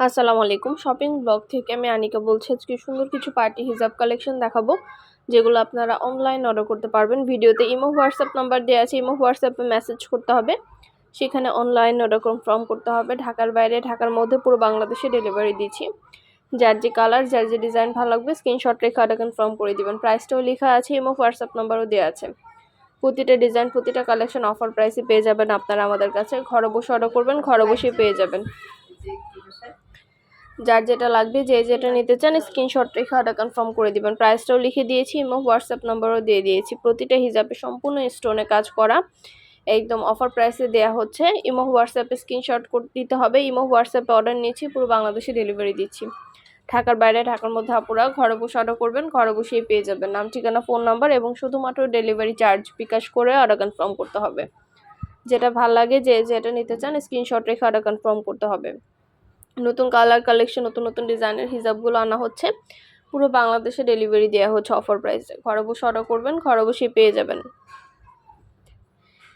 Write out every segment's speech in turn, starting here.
আসসালামু আলাইকুম। Shopping blog থেকে আমি আনিকা বলছি, আজকে সুন্দর কিছু পার্টি হিজাব কালেকশন দেখাবো, যেগুলো আপনারা অনলাইন অর্ডার করতে পারবেন। ভিডিওতে ইমো, হোয়াটসঅ্যাপ নাম্বার দেওয়া আছে, ইমো, হোয়াটসঅ্যাপে মেসেজ করতে হবে। সেখানে অনলাইন অর্ডার কনফার্ম করতে হবে। ঢাকার বাইরে, ঢাকার মধ্যে পুরো বাংলাদেশে ডেলিভারি দিচ্ছি। যার যে কালার যার যে ডিজাইন ভালো লাগবে স্ক্রিনশট রেখে অর্ডার কনফার্ম করে দিবেন। প্রাইসটাও লেখা আছে, ইমো, হোয়াটসঅ্যাপ নাম্বারও দেওয়া আছে। প্রতিটা ডিজাইন প্রতিটা কালেকশন অফার প্রাইসে পেয়ে যাবেন আপনারা আমাদের কাছে। ঘরে বসে অর্ডার করবেন, ঘরে বসেই পেয়ে যাবেন। যার যেটা লাগবে যে যেটা নিতে চান স্ক্রিনশট রেখে অর্ডার কনফার্ম করে দিবেন। প্রাইসটাও লিখে দিয়েছি এবং হোয়াটসঅ্যাপ নাম্বারও দিয়ে দিয়েছি। প্রতিটা হিসাবে সম্পূর্ণ স্টোনে কাজ করা একদম অফার প্রাইসে দেওয়া হচ্ছে। ইমো হোয়াটসঅ্যাপে স্ক্রিনশট দিতে হবে। ইমো হোয়াটসঅ্যাপে অর্ডার নিয়েছি পুরো বাংলাদেশে ডেলিভারি দিচ্ছি। ঢাকার বাইরে ঢাকার মধ্যে আপুরা ঘরে বসে অর্ডার করবেন ঘরে বসেই পেয়ে যাবেন। নাম ঠিকানা ফোন নাম্বার এবং শুধুমাত্র ডেলিভারি চার্জ বিকাশ করে অর্ডার কনফার্ম করতে হবে। যেটা ভালো লাগে যে যেটা নিতে চান স্ক্রিনশট রেখে অর্ডার কনফার্ম করতে হবে। নতুন কালার কালেকশন নতুন নতুন ডিজাইনের হিজাবগুলো আনা হচ্ছে। পুরো বাংলাদেশে ডেলিভারি দেওয়া হচ্ছে অফার প্রাইসে ঘরে বসে অর্ডার করবেন, ঘরে বসেই পেয়ে যাবেন।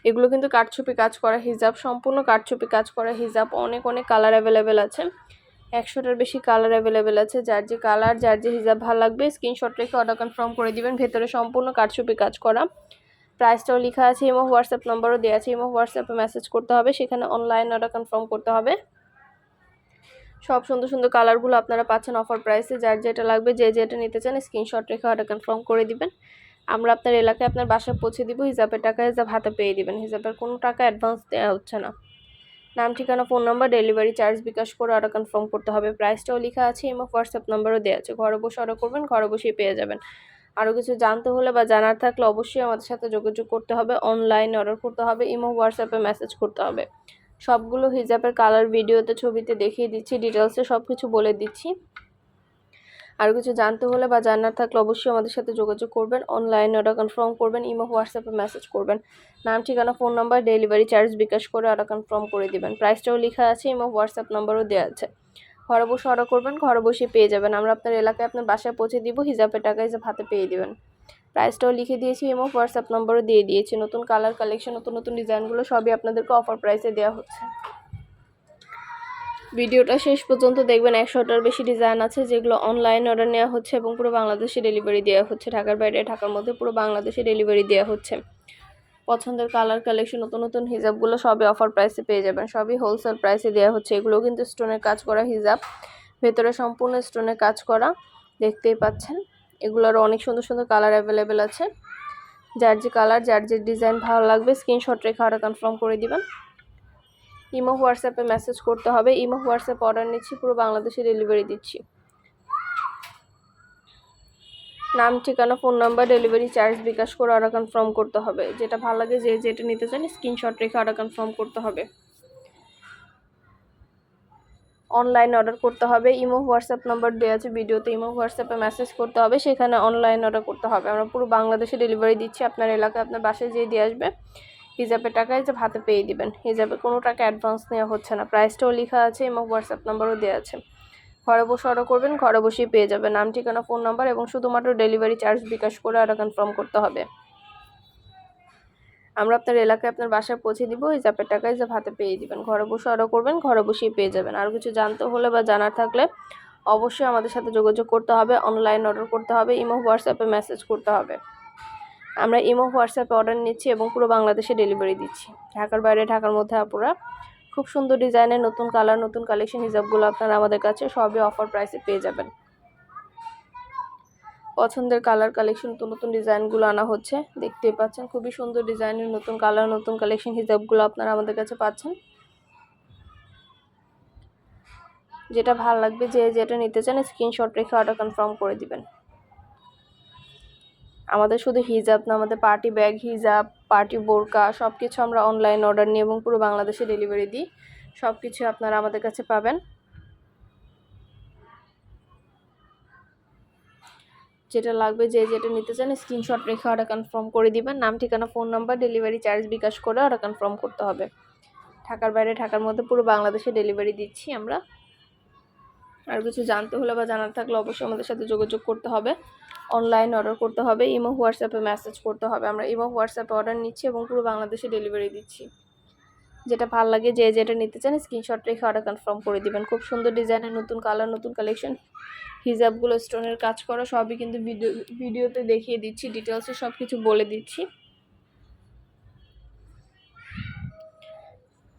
এগুলো কিন্তু কাঠছুপি কাজ করা হিজাব, সম্পূর্ণ কাঠছুপি কাজ করা হিজাব। অনেক অনেক কালার অ্যাভেলেবেল আছে। একশোটার বেশি কালার অ্যাভেলেবেল আছে। যার যে কালার যার যে হিজাব ভালো লাগবে স্ক্রিনশট রেখে অর্ডার কনফার্ম করে দিবেন। ভেতরে সম্পূর্ণ কাঠছুপি কাজ করা। প্রাইসটাও লেখা আছে এবং হোয়াটসঅ্যাপ নম্বরও দেওয়া আছে। এবং হোয়াটসঅ্যাপে মেসেজ করতে হবে। সেখানে অনলাইন অর্ডার কনফার্ম করতে হবে। সব সুন্দর সুন্দর কালারগুলো আপনারা পাচ্ছেন অফার প্রাইসে যার যেটা লাগবে, যে যেটা নিতে চান স্ক্রিনশট রেখে অর্ডার কনফার্ম করে দিবেন। আমরা আপনার এলাকায় আপনার বাসায় পৌঁছে দিব হিসাবের টাকা হিসাব হাতে পেয়ে দিবেন। হিসাবের কোনো টাকা অ্যাডভান্স দেওয়া হচ্ছে না। নাম, ঠিকানা phone number delivery charge bKash করে অর্ডার কনফার্ম করতে হবে। প্রাইসটাও লেখা আছে এবং হোয়াটসঅ্যাপ নাম্বারও দেওয়া আছে। ঘরে বসে অর্ডার করবেন, ঘরে বসেই পেয়ে যাবেন। আরও কিছু জানতে হলে বা জানার থাকলে অবশ্যই আমাদের সাথে যোগাযোগ করতে হবে। অনলাইন অর্ডার করতে হবে ইমো হোয়াটসঅ্যাপে মেসেজ করতে হবে। সবগুলো হিজাবের কালার ভিডিওতে ছবিতে দেখিয়ে দিচ্ছি ডিটেলসে সব কিছু বলে দিচ্ছি। আর কিছু জানতে হলে বা জানার থাকলে অবশ্যই আমাদের সাথে যোগাযোগ করবেন অনলাইনে অর্ডার কনফার্ম করবেন ইমো হোয়াটসঅ্যাপে মেসেজ করবেন। নাম, ঠিকানা phone number delivery charge bKash করে অর্ডার কনফার্ম করে দেবেন। প্রাইসটাও লেখা আছে ইমো হোয়াটসঅ্যাপ নাম্বারও দেওয়া আছে। ঘরে বসে অর্ডার করবেন, ঘরে বসে পেয়ে যাবেন। আমরা আপনার এলাকায় আপনার বাসায় পৌঁছে দিব, হিজাবের টাকা হিসাব হাতে পেয়ে দেবেন। প্রাইসটাও লিখে দিয়েছি, এবং হোয়াটসঅ্যাপ নম্বরও দিয়ে দিয়েছি। নতুন কালার কালেকশন নতুন নতুন ডিজাইনগুলো সবই আপনাদেরকে অফার প্রাইসে দেওয়া হচ্ছে। ভিডিওটা শেষ পর্যন্ত দেখবেন একশোটার বেশি ডিজাইন আছে, যেগুলো অনলাইন অর্ডার নেওয়া হচ্ছে, এবং পুরো বাংলাদেশে ডেলিভারি দেওয়া হচ্ছে। ঢাকার বাইরে, ঢাকার মধ্যে পুরো বাংলাদেশে ডেলিভারি দেওয়া হচ্ছে। পছন্দের কালার কালেকশন নতুন নতুন হিজাবগুলো সবই অফার প্রাইসে পেয়ে যাবেন। সবই হোলসেল প্রাইসে দেওয়া হচ্ছে। এগুলো কিন্তু স্টোনের কাজ করা হিজাব ভেতরে সম্পূর্ণ স্টোনের কাজ করা। দেখতেই পাচ্ছেন। এগুলোরও অনেক সুন্দর সুন্দর কালার অ্যাভেলেবেল আছে। যার যে কালার, যার যে ডিজাইন ভালো লাগবে স্ক্রিনশট রেখে অর্ডার কনফার্ম করে দিবেন। ইমো হোয়াটসঅ্যাপে মেসেজ করতে হবে। ইমো হোয়াটসঅ্যাপ অর্ডার নিচ্ছি, পুরো বাংলাদেশে ডেলিভারি দিচ্ছি। নাম, ঠিকানা phone number delivery charge bKash করে অর্ডার কনফার্ম করতে হবে। যেটা ভালো লাগে যে যেটা নিতে চান স্ক্রিনশট রেখে অর্ডার কনফার্ম করতে হবে। অনলাইন অর্ডার করতে হবে। ইমো, হোয়াটসঅ্যাপ নাম্বার দেওয়া আছে ভিডিওতে, ইমো, হোয়াটসঅ্যাপে মেসেজ করতে হবে। সেখানে অনলাইন অর্ডার করতে হবে। আমরা পুরো বাংলাদেশে ডেলিভারি দিচ্ছি। আপনার এলাকায় আপনার বাসায় যেয়ে দিয়ে আসবে, হিজাবের টাকা হিজাব হাতে পেয়ে দিবেন। হিজাবে কোনো টাকা অ্যাডভান্স নেওয়া হচ্ছে না। প্রাইসটাও লেখা আছে এবং হোয়াটসঅ্যাপ নাম্বারও দেওয়া আছে। ঘরে বসে অর্ডার করবেন, ঘরে বসেই পেয়ে যাবেন। নাম, ঠিকানা ফোন নাম্বার এবং শুধুমাত্র ডেলিভারি চার্জ বিকাশ করে অর্ডার কনফার্ম করতে হবে। আমরা আপনার এলাকায় আপনার বাসায় পৌঁছে দিব হিজাবের টাকায় হিজাব হাতে পেয়ে দিবেন ঘরে বসে অর্ডার করবেন, ঘরে বসেই পেয়ে যাবেন। আর কিছু জানতে হলে বা জানার থাকলে অবশ্যই আমাদের সাথে যোগাযোগ করতে হবে অনলাইন অর্ডার করতে হবে, ইমো হোয়াটসঅ্যাপে মেসেজ করতে হবে। আমরা ইমো হোয়াটসঅ্যাপে অর্ডার নিচ্ছি এবং পুরো বাংলাদেশে ডেলিভারি দিচ্ছি। ঢাকার বাইরে, ঢাকার মধ্যে আপুরা, খুব সুন্দর ডিজাইনের নতুন কালার নতুন কালেকশন হিসাবগুলো আপনারা আমাদের কাছে সবই অফার প্রাইসে পেয়ে যাবেন। পছন্দের কালার কালেকশন নতুন নতুন ডিজাইনগুলো আনা হচ্ছে। দেখতেই পাচ্ছেন, খুবই সুন্দর ডিজাইনের নতুন কালার নতুন কালেকশন হিসাবগুলো আপনারা আমাদের কাছে পাচ্ছেন। যেটা ভালো লাগবে যে যেটা নিতে চান স্ক্রিনশট রেখে অর্ডার কনফার্ম করে দিবেন। আমাদের শুধু হিজাব না, আমাদের পার্টি ব্যাগ হিজাব পার্টি বোরকা সব কিছু আমরা অনলাইন অর্ডার নিই এবং পুরো বাংলাদেশে ডেলিভারি দিই। সব কিছু আপনারা আমাদের কাছে পাবেন। যেটা লাগবে যে যেটা নিতে চান স্ক্রিনশট রেখে অর্ডার কনফার্ম করে দিবেন। নাম, ঠিকানা phone number delivery charge bKash করে অর্ডার কনফার্ম করতে হবে। ঢাকার বাইরে, ঢাকার মধ্যে পুরো বাংলাদেশে ডেলিভারি দিচ্ছি আমরা। আর কিছু জানতে হলে বা জানার থাকলে অবশ্যই আমাদের সাথে যোগাযোগ করতে হবে। অনলাইন অর্ডার করতে হবে ইমো হোয়াটসঅ্যাপে মেসেজ করতে হবে। আমরা ইমো হোয়াটসঅ্যাপে অর্ডার নিচ্ছি এবং পুরো বাংলাদেশে ডেলিভারি দিচ্ছি। যেটা ভালো লাগে, যে যেটা নিতে চান স্ক্রিনশট রেখে অর্ডার কনফার্ম করে দিবেন। খুব সুন্দর ডিজাইনের নতুন কালার নতুন কালেকশন হিজাবগুলো স্টোনের কাজ করা, সবই কিন্তু ভিডিও ভিডিওতে দেখিয়ে দিচ্ছি ডিটেলসে সব কিছু বলে দিচ্ছি।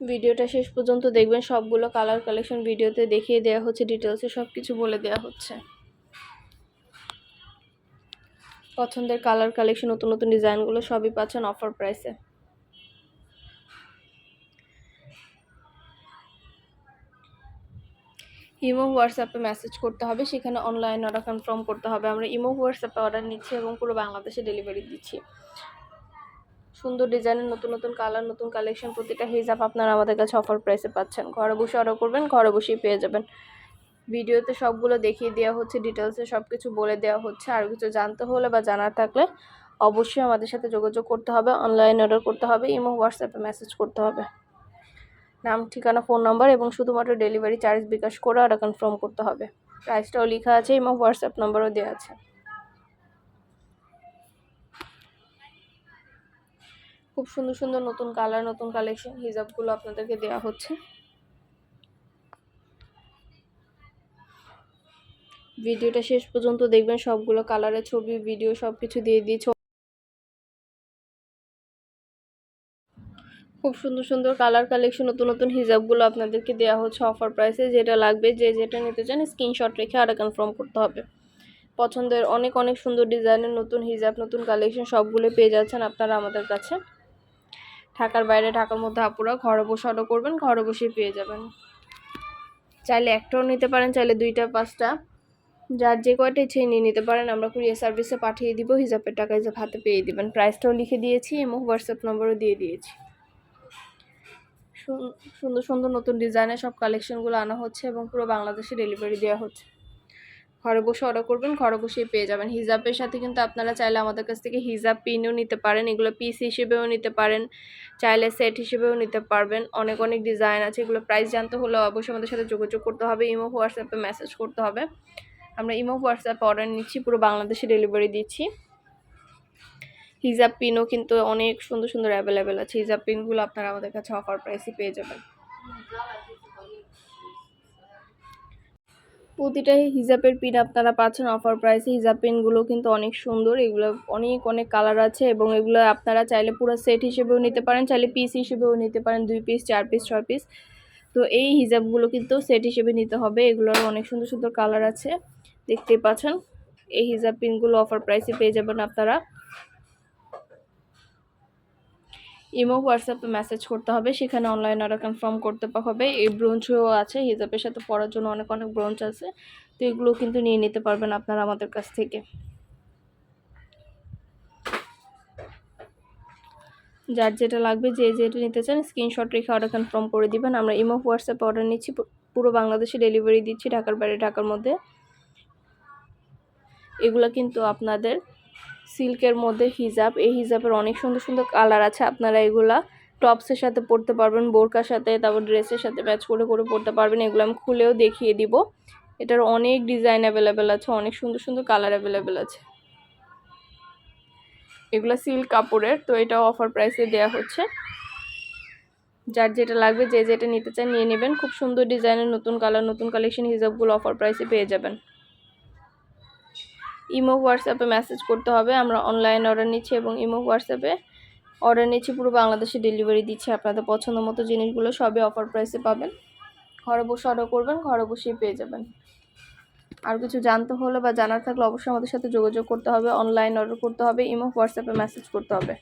ভিডিওটা শেষ পর্যন্ত দেখবেন, সবগুলো কালার কালেকশন ভিডিওতে দেখিয়ে দেওয়া হচ্ছে ডিটেলসে সব কিছু বলে দেওয়া হচ্ছে। পছন্দের কালার কালেকশন নতুন নতুন ডিজাইনগুলো সবই পাচ্ছেন অফার প্রাইসে ইমো হোয়াটসঅ্যাপে মেসেজ করতে হবে, সেখানে অনলাইন অর্ডার কনফার্ম করতে হবে। আমরা ইমো হোয়াটসঅ্যাপে অর্ডার নিচ্ছি এবং পুরো বাংলাদেশে ডেলিভারি দিচ্ছি। সুন্দর ডিজাইনের নতুন নতুন কালার নতুন কালেকশন প্রতিটা হিজাব আপনারা আমাদের কাছে অফার প্রাইসে পাচ্ছেন। ঘরে বসে অর্ডার করবেন, ঘরে বসেই পেয়ে যাবেন। ভিডিওতে সবগুলো দেখিয়ে দেওয়া হচ্ছে ডিটেলসে সব কিছু বলে দেওয়া হচ্ছে। আর কিছু জানতে হলে বা জানার থাকলে অবশ্যই আমাদের সাথে যোগাযোগ করতে হবে অনলাইন অর্ডার করতে হবে, ইমো হোয়াটসঅ্যাপে মেসেজ করতে হবে। নাম, ঠিকানা, ফোন নাম্বার এবং শুধুমাত্র ডেলিভারি চার্জ বিকাশ করে অর্ডার কনফার্ম করতে হবে। প্রাইসটাও লেখা আছে এবং হোয়াটসঅ্যাপ নাম্বারও দেওয়া আছে। খুব সুন্দর সুন্দর নতুন কালার, নতুন কালেকশন হিজাবগুলো আপনাদেরকে দেওয়া হচ্ছে। ভিডিওটা শেষ পর্যন্ত দেখবেন, সবগুলো কালারের ছবি, ভিডিও সব কিছু দিয়ে দিয়ে খুব সুন্দর সুন্দর কালার কালেকশন নতুন নতুন হিজাবগুলো আপনাদেরকে দেওয়া হচ্ছে অফার প্রাইসে যেটা লাগবে, যে যেটা নিতে চান স্ক্রিনশট রেখে আরও কনফার্ম করতে হবে। পছন্দের অনেক অনেক সুন্দর ডিজাইনের নতুন হিজাব, নতুন কালেকশন সবগুলো পেয়ে যাচ্ছেন আপনারা আমাদের কাছে। ঢাকার বাইরে, ঢাকার মধ্যে আপুরা ঘরে বসে অর্ডার করবেন, ঘরে বসেই পেয়ে যাবেন। চাইলে একটাও নিতে পারেন, চাইলে দুইটা, পাঁচটা। যার যে কয়টা ইচ্ছে নিয়ে নিতে পারেন, আমরা কুরিয়ার সার্ভিসে পাঠিয়ে দিব হিসাবের টাকা হিসাব হাতে পেয়ে দিবেন। প্রাইসটাও লিখে দিয়েছি, এবং হোয়াটসঅ্যাপ নম্বরও দিয়ে দিয়েছি। সুন্দর সুন্দর নতুন ডিজাইনের সব কালেকশনগুলো আনা হচ্ছে এবং পুরো বাংলাদেশে ডেলিভারি দেওয়া হচ্ছে। ঘরে বসে অর্ডার করবেন, ঘরে বসেই পেয়ে যাবেন। হিজাবের সাথে কিন্তু আপনারা চাইলে আমাদের কাছ থেকে হিজাব পিনও নিতে পারেন, এগুলো পিস হিসেবেও নিতে পারেন, চাইলে সেট হিসেবেও নিতে পারবেন। অনেক অনেক ডিজাইন আছে, এগুলো প্রাইস জানতে হলে অবশ্যই আমাদের সাথে যোগাযোগ করতে হবে, ইমো, হোয়াটসঅ্যাপে মেসেজ করতে হবে। আমরা ইমো, হোয়াটসঅ্যাপে অর্ডার নিচ্ছি, পুরো বাংলাদেশে ডেলিভারি দিচ্ছি। হিজাব পিনও কিন্তু অনেক সুন্দর সুন্দর অ্যাভেলেবেল আছে। হিজাব পিনগুলো আপনারা আমাদের কাছে অফার প্রাইসে পেয়ে যাবেন। প্রতিটা হিজাবের পিন আপনারা পাচ্ছেন অফার প্রাইসে হিজাব পিনগুলো কিন্তু অনেক সুন্দর। এগুলো অনেক অনেক কালার আছে এবং এগুলো আপনারা চাইলে পুরো সেট হিসেবেও নিতে পারেন, চাইলে পিস হিসেবেও নিতে পারেন, দুই পিস চার পিস ছয় পিস তো এই হিজাবগুলো কিন্তু সেট হিসেবে নিতে হবে। এগুলোর অনেক সুন্দর সুন্দর কালার আছে। দেখতেই পাচ্ছেন, এই হিজাব পিনগুলো অফার প্রাইসে পেয়ে যাবেন আপনারা। ইমো, হোয়াটসঅ্যাপে মেসেজ করতে হবে। সেখানে অনলাইন অর্ডার কনফার্ম করতে হবে। এই ব্রঞ্চও আছে হিজাবের সাথে পড়ার জন্য অনেক অনেক ব্রঞ্চ আছে। তো এগুলো কিন্তু নিয়ে নিতে পারবেন আপনারা আমাদের কাছ থেকে। যার যেটা লাগবে, যে যেটা নিতে চান স্ক্রিনশট রেখে অর্ডার কনফার্ম করে দিবেন। আমরা ইমো, হোয়াটসঅ্যাপে অর্ডার নিচ্ছি। পুরো বাংলাদেশে ডেলিভারি দিচ্ছি, ঢাকার বাইরে, ঢাকার মধ্যে। এগুলো কিন্তু আপনাদের সিল্কের মধ্যে হিজাব। এই হিজাবের অনেক সুন্দর সুন্দর কালার আছে। আপনারা এগুলা টপসের সাথে পরতে পারবেন, বোরকার সাথে, তারপর ড্রেসের সাথে ম্যাচ করে করে পরতে পারবেন। এগুলো আমি খুলেও দেখিয়ে দিব। এটার অনেক ডিজাইন অ্যাভেলেবেল আছে, অনেক সুন্দর সুন্দর কালার অ্যাভেলেবেল আছে। এগুলো সিল্ক কাপড়ের, তো এটা অফার প্রাইসে দেওয়া হচ্ছে। যার যেটা লাগবে, যে যেটা নিতে চান নিয়ে নেবেন। খুব সুন্দর ডিজাইনের নতুন কালার, নতুন কালেকশন হিসাবগুলো অফার প্রাইসে পেয়ে যাবেন। ইমো, হোয়াটসঅ্যাপে মেসেজ করতে হবে। আমরা অনলাইন অর্ডার নিচ্ছি এবং ইমো, হোয়াটসঅ্যাপে অর্ডার নিচ্ছি। পুরো বাংলাদেশে ডেলিভারি দিচ্ছে আপনাদের পছন্দ মতো জিনিসগুলো। সবই অফার প্রাইসে পাবেন। ঘরে বসে অর্ডার করবেন, ঘরে বসেই পেয়ে যাবেন। আর কিছু জানতে হলে বা জানার থাকলে অবশ্যই আমাদের সাথে যোগাযোগ করতে হবে। অনলাইন অর্ডার করতে হবে, ইমো, হোয়াটসঅ্যাপে মেসেজ করতে হবে।